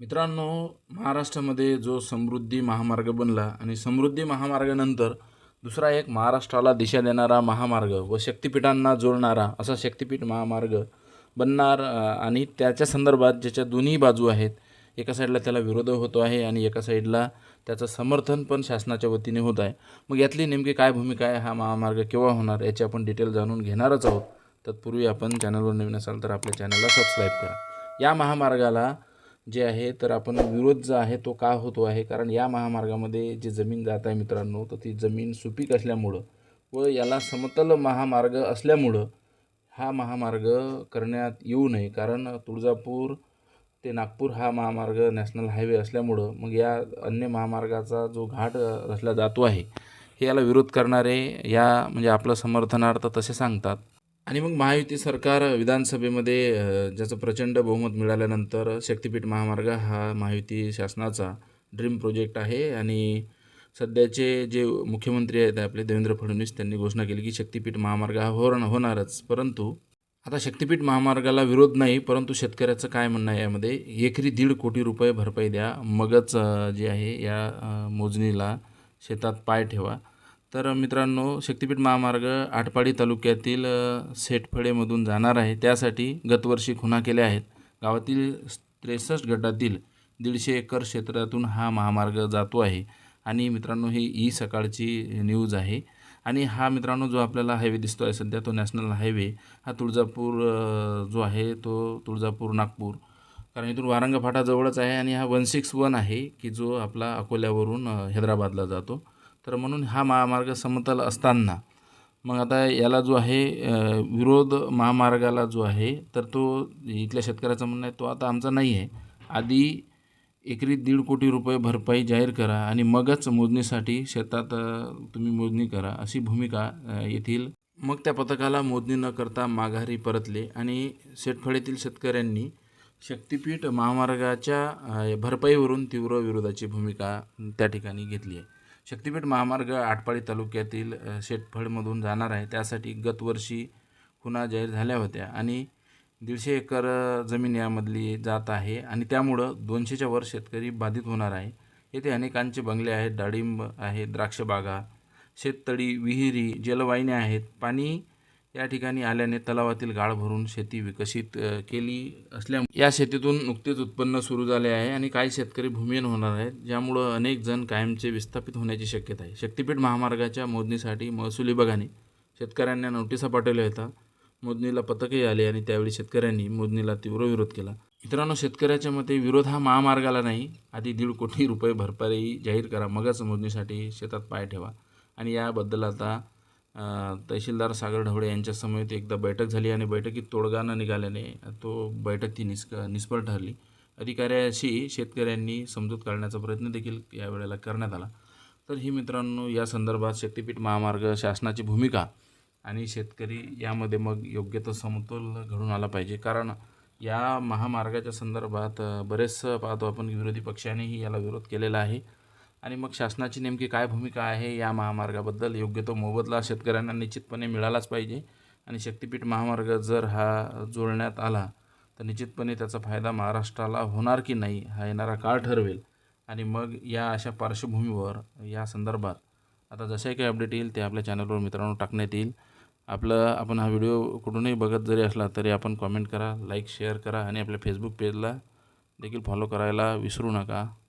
मित्रांनो महाराष्ट्रामध्ये जो समृद्धी महामार्ग बनला आणि समृद्धी महामार्गानंतर दुसरा एक महाराष्ट्राला दिशा देणारा महामार्ग व शक्तिपीठांना जोडणारा असा शक्तिपीठ महामार्ग बनणार आणि त्याच्या संदर्भात ज्याच्या दोन्ही बाजू आहेत एका साईडला त्याला विरोध होतो आहे आणि एका साईडला त्याचं समर्थन पण शासनाच्या वतीने होत आहे. मग यातली नेमकी काय भूमिका आहे हा महामार्ग केव्हा होणार याची आपण डिटेल जाणून घेणारच आहोत. तत्पूर्वी आपण चॅनलवर नवीन असाल तर आपल्या चॅनलला सबस्क्राईब करा. या महामार्गाला जे आहे तर आपण विरोध जो आहे तो का होतो आहे? कारण या महामार्गामध्ये जी जमीन जात आहे मित्रांनो तर ती जमीन सुपीक असल्यामुळं व याला समतल महामार्ग असल्यामुळं हा महामार्ग करण्यात येऊ नये. कारण तुळजापूर ते नागपूर हा महामार्ग नॅशनल हायवे असल्यामुळं मग या अन्य महामार्गाचा जो घाट रचला जातो आहे हे याला विरोध करणारे या म्हणजे आपलं समर्थनार्थ तसे सांगतात. आणि मग महायुती सरकार विधानसभेमध्ये ज्याचं प्रचंड बहुमत मिळाल्यानंतर शक्तिपीठ महामार्ग हा महायुती शासनाचा ड्रीम प्रोजेक्ट आहे. आणि सध्याचे जे मुख्यमंत्री आहेत आपले देवेंद्र फडणवीस त्यांनी घोषणा केली की शक्तिपीठ महामार्ग हा होर होणारच. परंतु आता शक्तिपीठ महामार्गाला विरोध नाही परंतु शेतकऱ्याचं काय म्हणणं आहे यामध्ये? एकरी दीड कोटी रुपये भरपाई द्या. मगच जे आहे या मोजणीला शेतात पाय ठेवा. तर मित्रांनो शक्तिपीठ महामार्ग आटपाडी तालुक्यातील सेटफळेमधून जाणार आहे. त्यासाठी गतवर्षी खुणा केल्या आहेत. गावातील त्रेसष्ट गटातील दीडशे एकर क्षेत्रातून हा महामार्ग जातो आहे. आणि मित्रांनो ही ई सकाळची न्यूज आहे. आणि हा मित्रांनो जो आपल्याला हायवे दिसतो आहे सध्या तो नॅशनल हायवे हा तुळजापूर जो आहे तो तुळजापूर नागपूर. कारण इथून वारंगा आहे आणि हा वन सिक्स वन आहे की जो आपला अकोल्यावरून हैदराबादला जातो. तर म्हणून हा महामार्ग समतल असताना मग आता याला जो आहे विरोध महामार्गाला जो आहे तर तो इथल्या शेतकऱ्याचं म्हणणं आहे तो आता आमचा नाही आहे. आधी एकरी दीड कोटी रुपये भरपाई जाहीर करा आणि मगच मोजणीसाठी शेतात तुम्ही मोजणी करा अशी भूमिका येथील मग त्या पथकाला मोजणी न करता माघारी परतले आणि शेतफळीतील शेतकऱ्यांनी शक्तिपीठ महामार्गाच्या भरपाईवरून तीव्र विरोधाची भूमिका त्या ठिकाणी घेतली आहे. शक्तिपीठ महामार्ग आटपाडी तालुक्यातील शेटफळमधून जाणार आहे. त्यासाठी गतवर्षी खुणा जाहीर झाल्या होत्या आणि दीडशे एकर जमीन यामधली जात आहे आणि त्यामुळं दोनशेच्या वर शेतकरी बाधित होणार आहे. येथे अनेकांचे बंगले आहेत डाळिंब आहे द्राक्षबागा शेततळी विहिरी जलवाहिन्या आहेत. पाणी या ठिकाणी आल्याने तलावातील गाळ भरून शेती विकसित केली असल्या या शेतीतून नुकतेच उत्पन्न सुरू झाले आहे आणि काही शेतकरी भूमिहीन होणार आहेत ज्यामुळं अनेक जण कायमचे विस्थापित होण्याची शक्यता आहे. शक्तिपीठ महामार्गाच्या मोजणीसाठी महसूल विभागाने शेतकऱ्यांना नोटिसा पाठवल्या होत्या. मोजणीला पथकही आले आणि त्यावेळी शेतकऱ्यांनी मोजणीला तीव्र विरोध केला. मित्रांनो शेतकऱ्याच्या मते विरोध हा महामार्गाला नाही. आधी दीड कोटी रुपये भरपाई जाहीर करा. मगच मोजणीसाठी शेतात पाय ठेवा. आणि याबद्दल आता तहसीलदार सागर ढवळे यांच्या समवेत एकदा बैठक झाली आणि बैठकीत तोडगा न निघाल्याने तो बैठक ती निष्क निष्फळ ठरली. अधिकाऱ्याशी शेतकऱ्यांनी समजूत काढण्याचा प्रयत्न देखील यावेळेला करण्यात आला. तर ही मित्रांनो या संदर्भात शक्तिपीठ महामार्ग शासनाची भूमिका आणि शेतकरी यामध्ये मग योग्य तो समतोल घडून आला पाहिजे. कारण या महामार्गाच्या संदर्भात बरेचसं बरेच पाहतो आपण विरोधी पक्षानेही याला विरोध केलेला आहे. आणि मग शासनाची नेमकी काय भूमिका आहे या महामार्गाबद्दल? योग्य तो मोबदला शेतकऱ्यांना निश्चितपणे मिळालाच पाहिजे. आणि शक्तिपीठ महामार्ग जर हा जोडण्यात आला तर निश्चितपणे त्याचा फायदा महाराष्ट्राला होणार की नाही हा येणारा काळ ठरवेल. आणि मग या अशा पार्श्वभूमीवर या संदर्भात आता जसे काही अपडेट येईल ते आपल्या चॅनलवर मित्रांनो टाकण्यात येईल. आपलं आपण हा व्हिडिओ कुठूनही बघत जरी असला तरी आपण कॉमेंट करा लाईक शेअर करा आणि आपल्या फेसबुक पेजला देखील फॉलो करायला विसरू नका.